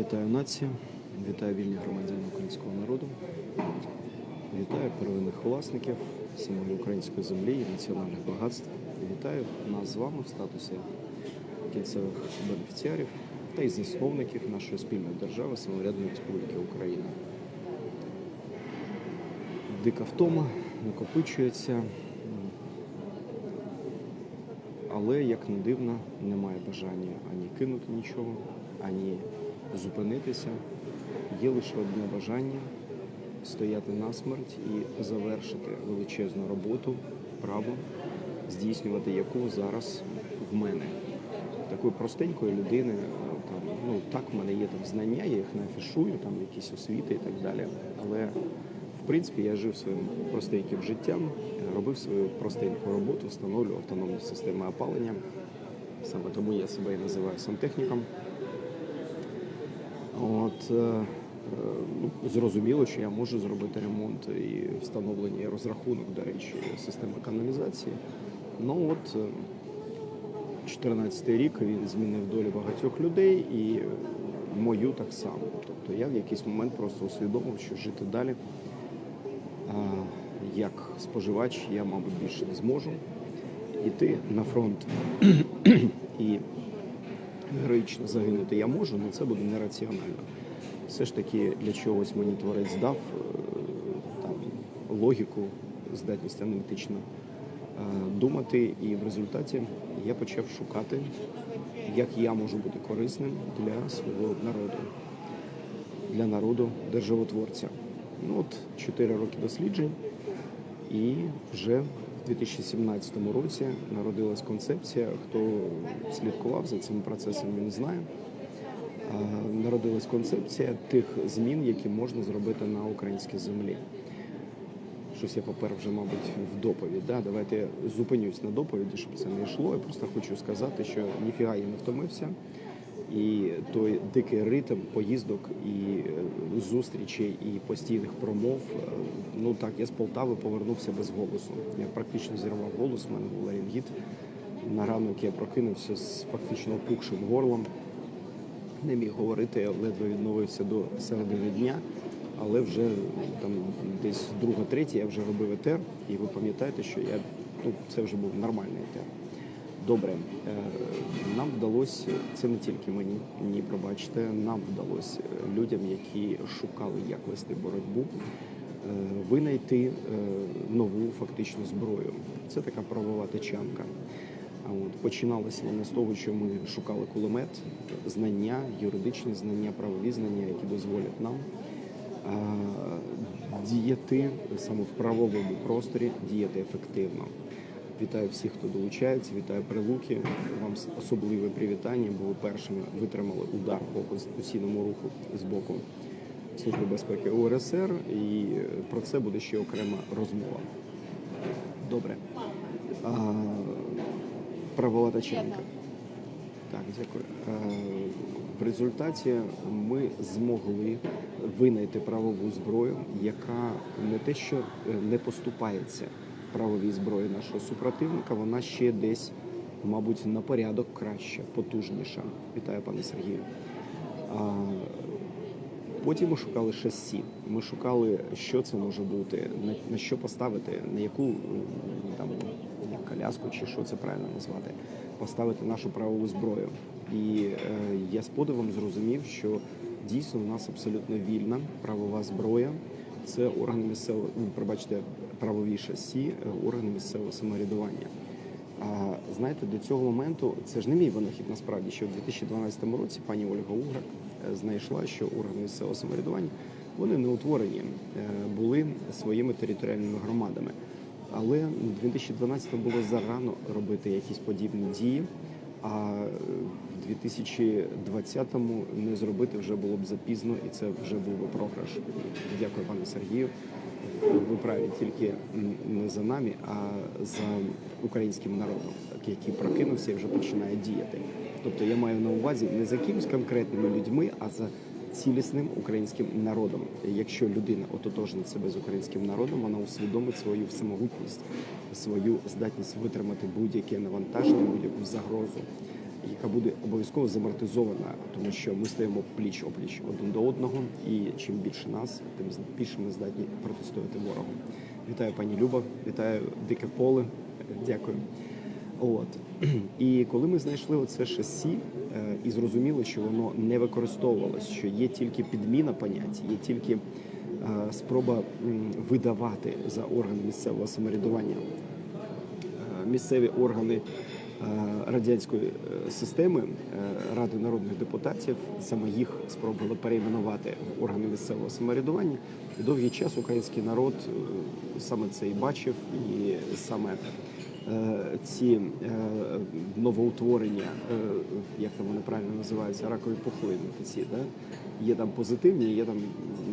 Вітаю націю, вітаю вільні громадяни українського народу, вітаю первинних власників самої української землі і національних багатств. Вітаю нас з вами в статусі кінцевих бенефіціарів та й засновників нашої спільної держави самоврядної Республіки Україна. Дика втома накопичується, але як не дивно, немає бажання ані кинути нічого, ані зупинитися. Є лише одне бажання стояти насмерть і завершити величезну роботу, право, здійснювати яку зараз в мене. Такої простенької людини, е, там, ну так в мене є там знання, я їх не афішую, там якісь освіти і так далі. Але в принципі я жив своїм простеньким життям, робив свою простеньку роботу, встановлював автономні системи опалення. Саме тому я себе і називаю сантехніком. От, ну, зрозуміло, що я можу зробити ремонт і встановлення і розрахунок, до речі, системи каналізації. Ну от е, 14 рік він змінив долі багатьох людей і мою так само. Тобто я в якийсь момент просто усвідомив, що жити далі як споживач я, мабуть, більше не зможу. Іти на фронт і героїчно загинути я можу, але це буде нераціонально. Все ж таки для чогось мені творець дав е, там, логіку, здатність аналітично е, думати, і в результаті я почав шукати, як я можу бути корисним для свого народу, для народу державотворця. Ну от 4 роки досліджень, і вже в 2017 році народилась концепція. Хто слідкував за цим процесом, він знає. Народилась концепція тих змін, які можна зробити на українській землі. Щось я попер вже, мабуть, в доповідь. Да? Давайте зупинюсь на доповіді, щоб це не йшло. Я просто хочу сказати, що ніфіга я не втомився. І той дикий ритм поїздок і е, зустрічей, і постійних промов. е, Ну так, я з Полтави повернувся без голосу. Я практично зірвав голос, у мене був ларінгіт. На ранок я прокинувся з фактично опухшим горлом. Не міг говорити, я ледве відновився до середини дня, але вже там десь друга, третя я вже робив етер, і ви пам'ятаєте, що я ну це вже був нормальний етер. Добре, е, нам вдалося, це не тільки мені, ні, пробачте, нам вдалося людям, які шукали, як вести боротьбу, е, винайти е, нову фактичну зброю. Це така правова течанка. От починалося воно з того, що ми шукали кулемет, знання, юридичні знання, правові знання, які дозволять нам діяти саме в правовому просторі, діяти ефективно. Вітаю всіх, хто долучається. Вітаю прилуки. Вам особливе привітання, бо ви першими витримали удар по конституційному руху з боку Служби безпеки УРСР, і про це буде ще окрема розмова. Добре. А, правова тачанка. Так, дякую. Е, В результаті ми змогли винайти правову зброю, яка не те, що е, не поступається правовій зброї нашого супротивника, вона ще десь, мабуть, на порядок краща, потужніша. Вітаю, пане Сергію. Потім ми шукали шасі. Ми шукали, що це може бути, на, що поставити, на яку там коляску, чи що це правильно назвати, поставити нашу правову зброю. І е, я з подивом зрозумів, що дійсно у нас абсолютно вільна правова зброя. Це органи місцевого, ну, пробачте, правові шасі, е, органи місцевого самоврядування. А знаєте, до цього моменту це ж не мій винахід насправді, що в 2012 році пані Ольга Уграк е, знайшла, що органи місцевого самоврядування вони не утворені е, були своїми територіальними громадами. Але в 2012 було зарано робити якісь подібні дії. А 2020-му не зробити вже було б запізно, і це вже був би програш. Дякую, пане Сергію. Ви праві тільки не за нами, а за українським народом, який прокинувся і вже починає діяти. Тобто я маю на увазі не за якимось конкретними людьми, а за цілісним українським народом. Якщо людина ототожнить себе з українським народом, вона усвідомить свою всемогутність, свою здатність витримати будь-яке навантаження, будь-яку загрозу. Яка буде обов'язково замортизована, тому що ми стоїмо пліч опліч один до одного, і чим більше нас, тим більше ми здатні протистояти ворогу. Вітаю пані Люба, вітаю дике поле. Дякую. От і коли ми знайшли оце шасі е, і зрозуміли, що воно не використовувалось, що є тільки підміна понять, є тільки е, спроба видавати за орган місцевого самоврядування е, місцеві органи радянської е, системи е, Ради народних депутатів. Саме їх спробували перейменувати в органи місцевого самоврядування. І довгий час український народ е, саме це і бачив, і саме е, ці е, новоутворення, е, як там вони правильно називаються, ракові пухлини. Ці, да? Є там позитивні, є там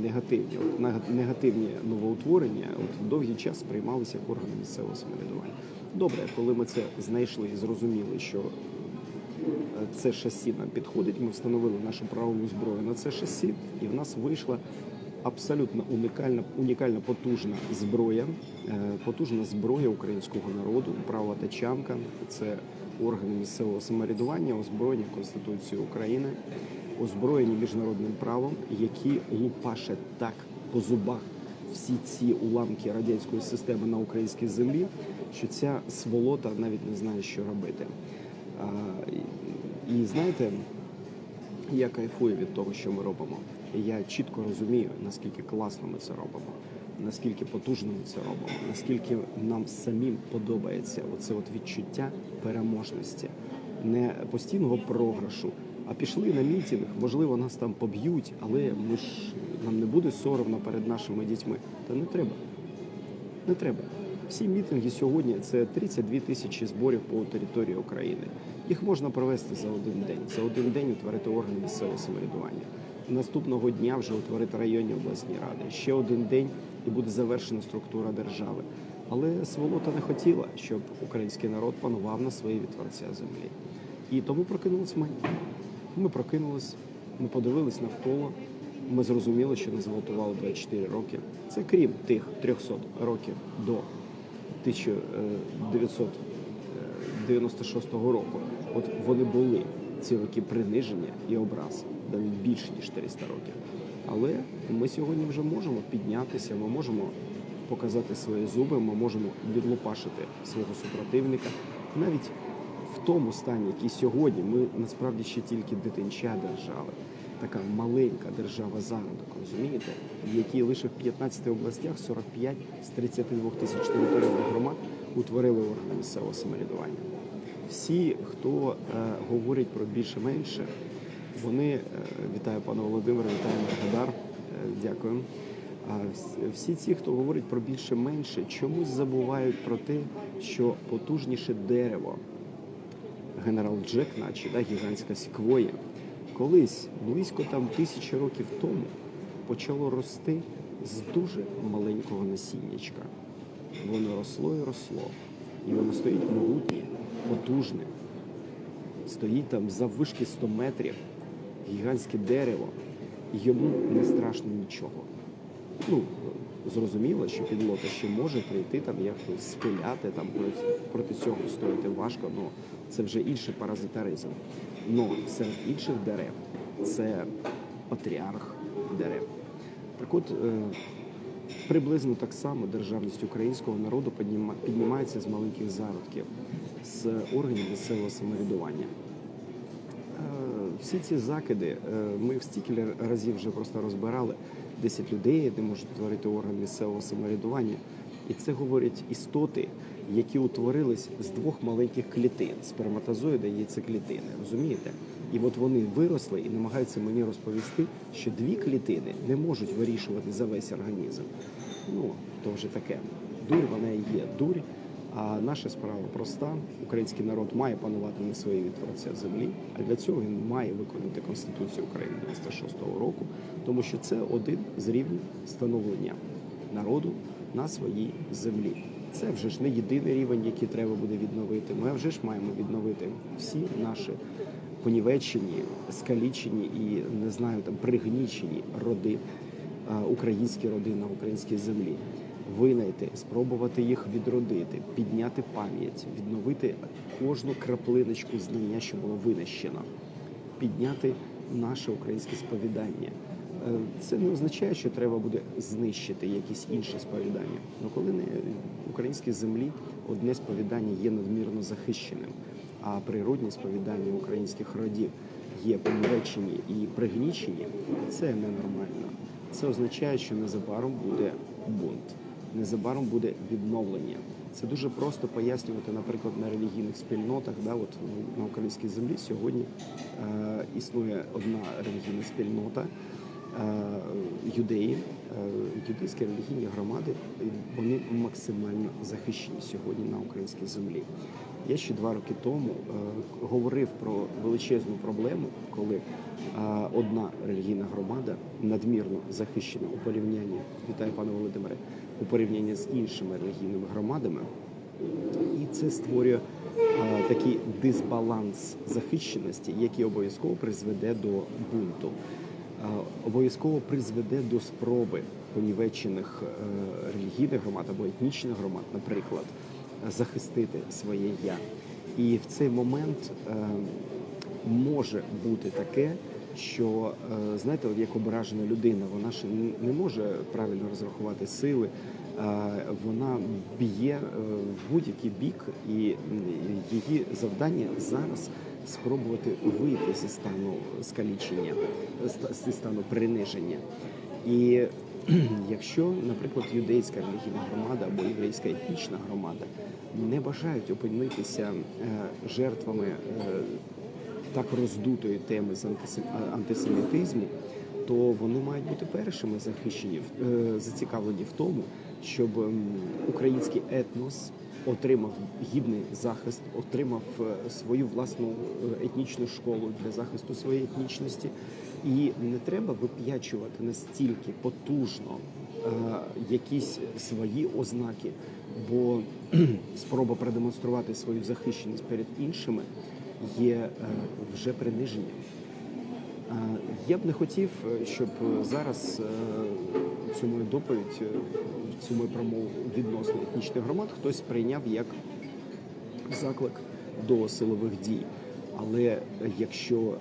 негативні. От негативні новоутворення от довгий час сприймалися як органи місцевого самоврядування. Добре, коли ми це знайшли і зрозуміли, що е, це шасі нам підходить, ми встановили нашу правову зброю на це шасі, і в нас вийшла абсолютно унікальна, унікальна потужна зброя, е, потужна зброя українського народу, правова тачанка. Це органи місцевого самоврядування, озброєні Конституцією України, озброєні міжнародним правом, які лупаше так по зубах всі ці уламки радянської системи на українській землі, що ця сволота навіть не знає, що робити. А, і, і знаєте, я кайфую від того, що ми робимо. Я чітко розумію, наскільки класно ми це робимо, наскільки потужно ми це робимо, наскільки нам самим подобається оце от відчуття переможності, не постійного програшу. А пішли на мітинг, можливо, нас там поб'ють, але ми ж нам не буде соромно перед нашими дітьми. Та не треба. Не треба. Всі мітинги сьогодні це 32 тисячі зборів по території України. Їх можна провести за один день. За один день утворити органи місцевого самоврядування. Наступного дня вже утворити районні обласні ради. Ще один день і буде завершена структура держави. Але сволота не хотіла, щоб український народ панував на своїй від творця землі. І тому прокинулись ми. Ми прокинулись, ми подивились навколо. Ми зрозуміли, що нас зґвалтували 24 роки. Це крім тих 300 років до 1996 року. От вони були ці роки приниження і образ, навіть більше ніж 400 років. Але ми сьогодні вже можемо піднятися, ми можемо показати свої зуби, ми можемо відлопашити свого супротивника. Навіть тому стані, який сьогодні, ми насправді ще тільки дитинча держави, така маленька держава зародок, розумієте, в якій лише в 15 областях 45 з 32 тисяч територіальних громад утворили органи місцевого самоврядування. Всі, хто е, говорить про більше-менше, вони е, вітаю пана Володимира, вітаю Маргадар, е, дякую. А всі ці, хто говорить про більше-менше, чомусь забувають про те, що потужніше дерево генерал Джек, наче да, гігантська сіквоя, колись близько там тисячі років тому почало рости з дуже маленького насіннячка. Воно росло і росло. І воно стоїть могутнє, потужне. Стоїть там заввишки 100 метрів, гігантське дерево, і йому не страшно нічого. Ну, зрозуміло, що підлота ще може прийти там якось спиляти, там проти, цього стояти важко, але це вже інший паразитаризм. Но серед інших дерев це патріарх дерев. Так от, е, приблизно так само державність українського народу піднімається з маленьких зародків, з органів місцевого самоврядування. Е, Всі ці закиди е, ми стільки разів вже просто розбирали 10 людей, де можуть творити орган місцевого самоврядування. І це говорять істоти, які утворились з двох маленьких клітин сперматозоїда і яйцеклітини. Розумієте? І от вони виросли і намагаються мені розповісти, що дві клітини не можуть вирішувати за весь організм. Ну, то вже таке. Дурь, вона і є дурь. А наша справа проста. Український народ має панувати на своїй від землі, а для цього він має виконати Конституцію України 96-го року, тому що це один з рівнів становлення народу на своїй землі. Це вже ж не єдиний рівень, який треба буде відновити. Ми вже ж маємо відновити всі наші понівечені, скалічені і не знаю там пригнічені роди, українські роди на українській землі. Винайти, спробувати їх відродити, підняти пам'ять, відновити кожну краплиночку знання, що було винищено, підняти наше українське сповідання. Е, Це не означає, що треба буде знищити якісь інші сповідання. Ну коли на українській землі одне сповідання є надмірно захищеним, а природні сповідання українських родів є понівечені і пригнічені, це ненормально. Це означає, що незабаром буде бунт, незабаром буде відновлення. Це дуже просто пояснювати, наприклад, на релігійних спільнотах. Да, от на українській землі сьогодні е, існує одна релігійна спільнота. е, Юдеї, е, юдейські релігійні громади, вони максимально захищені сьогодні на українській землі. Я ще два роки тому е, говорив про величезну проблему, коли е, одна релігійна громада надмірно захищена у порівнянні, вітаю пане Володимире, у порівнянні з іншими релігійними громадами. І це створює е, такий дисбаланс захищеності, який обов'язково призведе до бунту, Е, обов'язково призведе до спроби понівечених е, релігійних громад або етнічних громад, наприклад, захистити своє я. І в цей момент е, може бути таке, що е, знаєте, от як ображена людина, вона ж не- може правильно розрахувати сили. е, Вона б'є в будь-який бік, і її завдання зараз спробувати вийти зі стану скалічення, зі стану приниження. І якщо, наприклад, юдейська релігійна громада або єврейська етнічна громада не бажають опинитися е, жертвами е, так роздутої теми з антисемітизму, то вони мають бути першими захищені, е, зацікавлені в тому, щоб український етнос отримав гідний захист, отримав е, свою власну е, етнічну школу для захисту своєї етнічності. І не треба вип'ячувати настільки потужно е, якісь свої ознаки, бо спроба продемонструвати свою захищеність перед іншими є вже приниженням. Я б не хотів, е, щоб е, зараз е, цю мою доповідь, цю мою промову відносно етнічних громад хтось прийняв як заклик до силових дій. Але якщо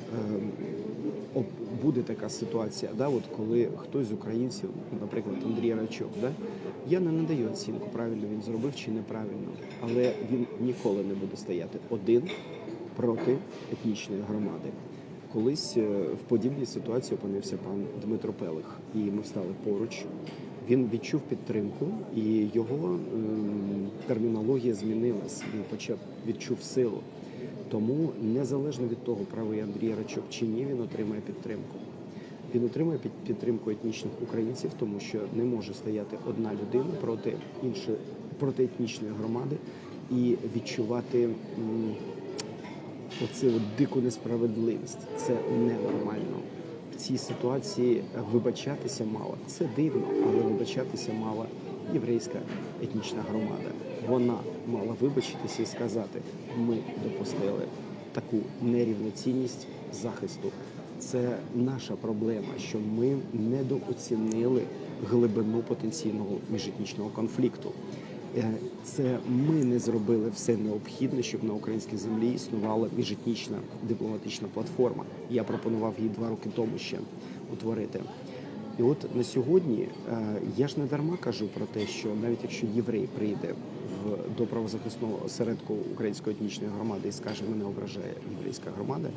буде така ситуація, да, от коли хтось з українців, наприклад, Андрій Рачок, да, я не надаю оцінку, правильно він зробив чи неправильно, але він ніколи не буде стояти один проти етнічної громади. Колись е, в подібній ситуації опинився пан Дмитро Пелих, і ми стали поруч. Він відчув підтримку, і його термінологія змінилась. Він почав відчув силу. Тому незалежно від того, правий Андрій Рачок чи ні, він отримає підтримку. Він отримує підтримку етнічних українців, тому що не може стояти одна людина проти іншої проти етнічної громади і відчувати оцю от дику несправедливість. Це ненормально. В цій ситуації вибачатися мало. Це дивно, але вибачатися мала єврейська етнічна громада. Вона мала вибачитися і сказати: ми допустили таку нерівноцінність захисту. Це наша проблема, що ми недооцінили глибину потенційного міжетнічного конфлікту. Е, Це ми не зробили все необхідне, щоб на українській землі існувала міжетнічна дипломатична платформа. Я пропонував її два роки тому ще утворити. І от на сьогодні е, я ж не дарма кажу про те, що навіть якщо єврей прийде в до правозахисного осередку української етнічної громади і скаже, мене ображає єврейська громада,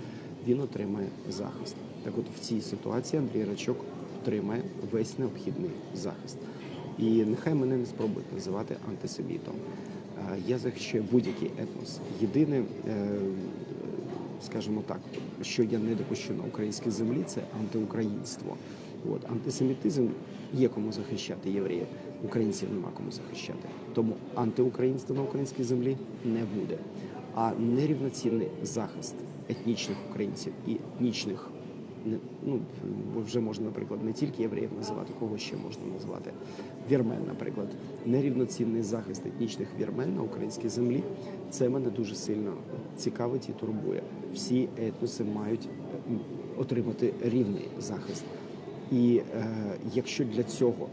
він отримає захист. Так, от в цій ситуації Андрій Рачок отримає весь необхідний захист. І нехай мене не спробують називати антисемітом. Е, Я захищаю будь-який етнос. Єдине, е, скажімо так, що я не допущу на українській землі, це антиукраїнство. От антисемітизм є кому захищати євреїв, українців нема кому захищати. Тому антиукраїнства на українській землі не буде. А нерівноцінний захист етнічних українців і етнічних ну вже можна, наприклад, не тільки євреїв називати, кого ще можна назвати вірмен, наприклад, нерівноцінний захист етнічних вірмен на українській землі. Це мене дуже сильно цікавить і турбує. Всі етноси мають отримати рівний захист. І е, якщо для цього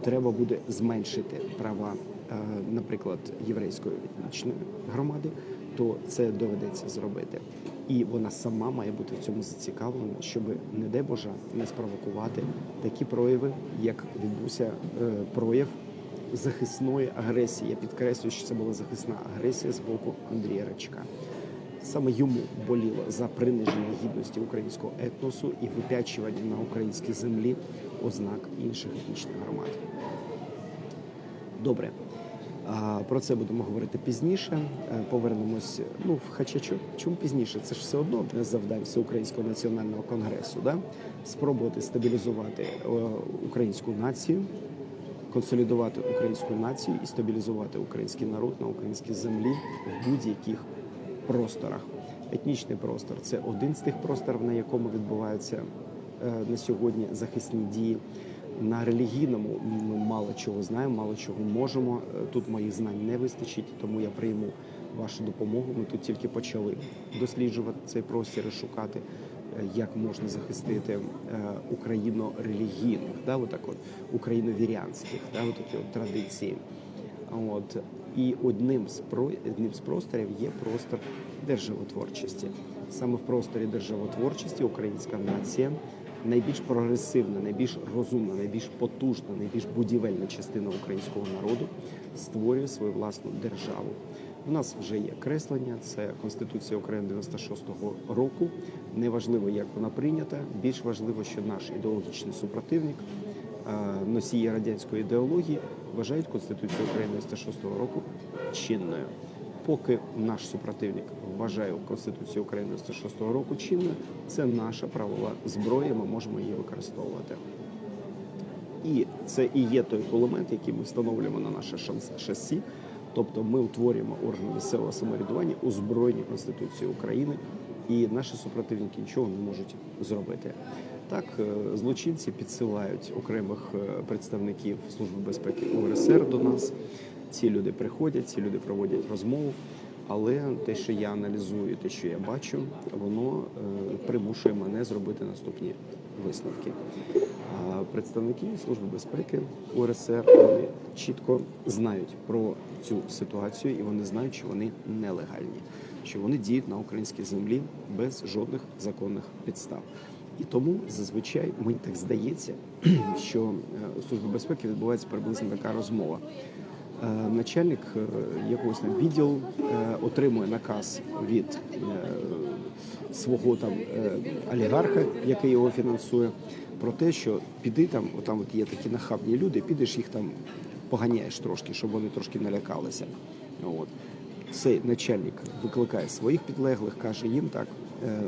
треба буде зменшити права, е, наприклад, єврейської етнічної громади, то це доведеться зробити. І вона сама має бути в цьому зацікавлена, щоб, не дай Боже, не спровокувати такі прояви, як відбувся е, прояв захисної агресії. Я підкреслюю, що це була захисна агресія з боку Андрія Рачка. Саме йому боліло за приниження гідності українського етносу і випячування на українській землі ознак інших етнічних громад. Добре. Про це будемо говорити пізніше. Е, Повернемось. Ну, хоча чому пізніше? Це ж все одно одне з завдань Всеукраїнського національного конгресу. Да? Спробувати стабілізувати е, українську націю, консолідувати українську націю і стабілізувати український народ на українській землі в будь-яких просторах. Етнічний простор це один з тих просторів, на якому відбуваються е, на сьогодні захисні дії. На релігійному ми мало чого знаємо, мало чого можемо. Е, Тут моїх знань не вистачить, тому я прийму вашу допомогу. Ми тут тільки почали досліджувати цей простір і шукати, е, як можна захистити е, україно-релігійних, да, отак от, україно-вірянських, да, от от традиції. От і одним з про одним з просторів є простор державотворчості. Саме в просторі державотворчості українська нація найбільш прогресивна, найбільш розумна, найбільш потужна, найбільш будівельна частина українського народу створює свою власну державу. У нас вже є креслення, це Конституція України 96-го року. Неважливо, як вона прийнята. Більш важливо, що наш ідеологічний супротивник е, носії радянської ідеології вважають Конституцію України 96-го року чинною. Поки наш супротивник вважає Конституцію України 96-го року чинною, це наша правова зброя, ми можемо її використовувати. І це і є той кулемент, який ми встановлюємо на наше шасі. Тобто ми утворюємо органи місцевого самоврядування, озброєні Конституцією України, і наші супротивники нічого не можуть зробити. Так, е, злочинці підсилають окремих е, представників Служби безпеки УРСР до нас. Ці люди приходять, ці люди проводять розмову. Але те, що я аналізую, те, що я бачу, воно е, примушує мене зробити наступні висновки. Представники Служби безпеки УРСР вони чітко знають про цю ситуацію і вони знають, що вони нелегальні, що вони діють на українській землі без жодних законних підстав. І тому зазвичай мені так здається, що е, у Служби безпеки відбувається приблизно така розмова. Е, Начальник е, якогось там відділу е, отримує наказ від свого там олігарха, який його фінансує, про те, що піди там, отам от є такі нахабні люди, підеш їх там поганяєш трошки, щоб вони трошки налякалися. От. Цей начальник викликає своїх підлеглих, каже їм так: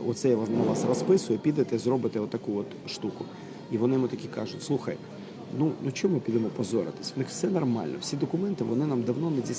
оце я на вас розписую, підете, зробите отаку от штуку. І вони йому такі кажуть: слухай, ну, ну чому ми підемо позоритись? В них все нормально, всі документи вони нам давно не дістали.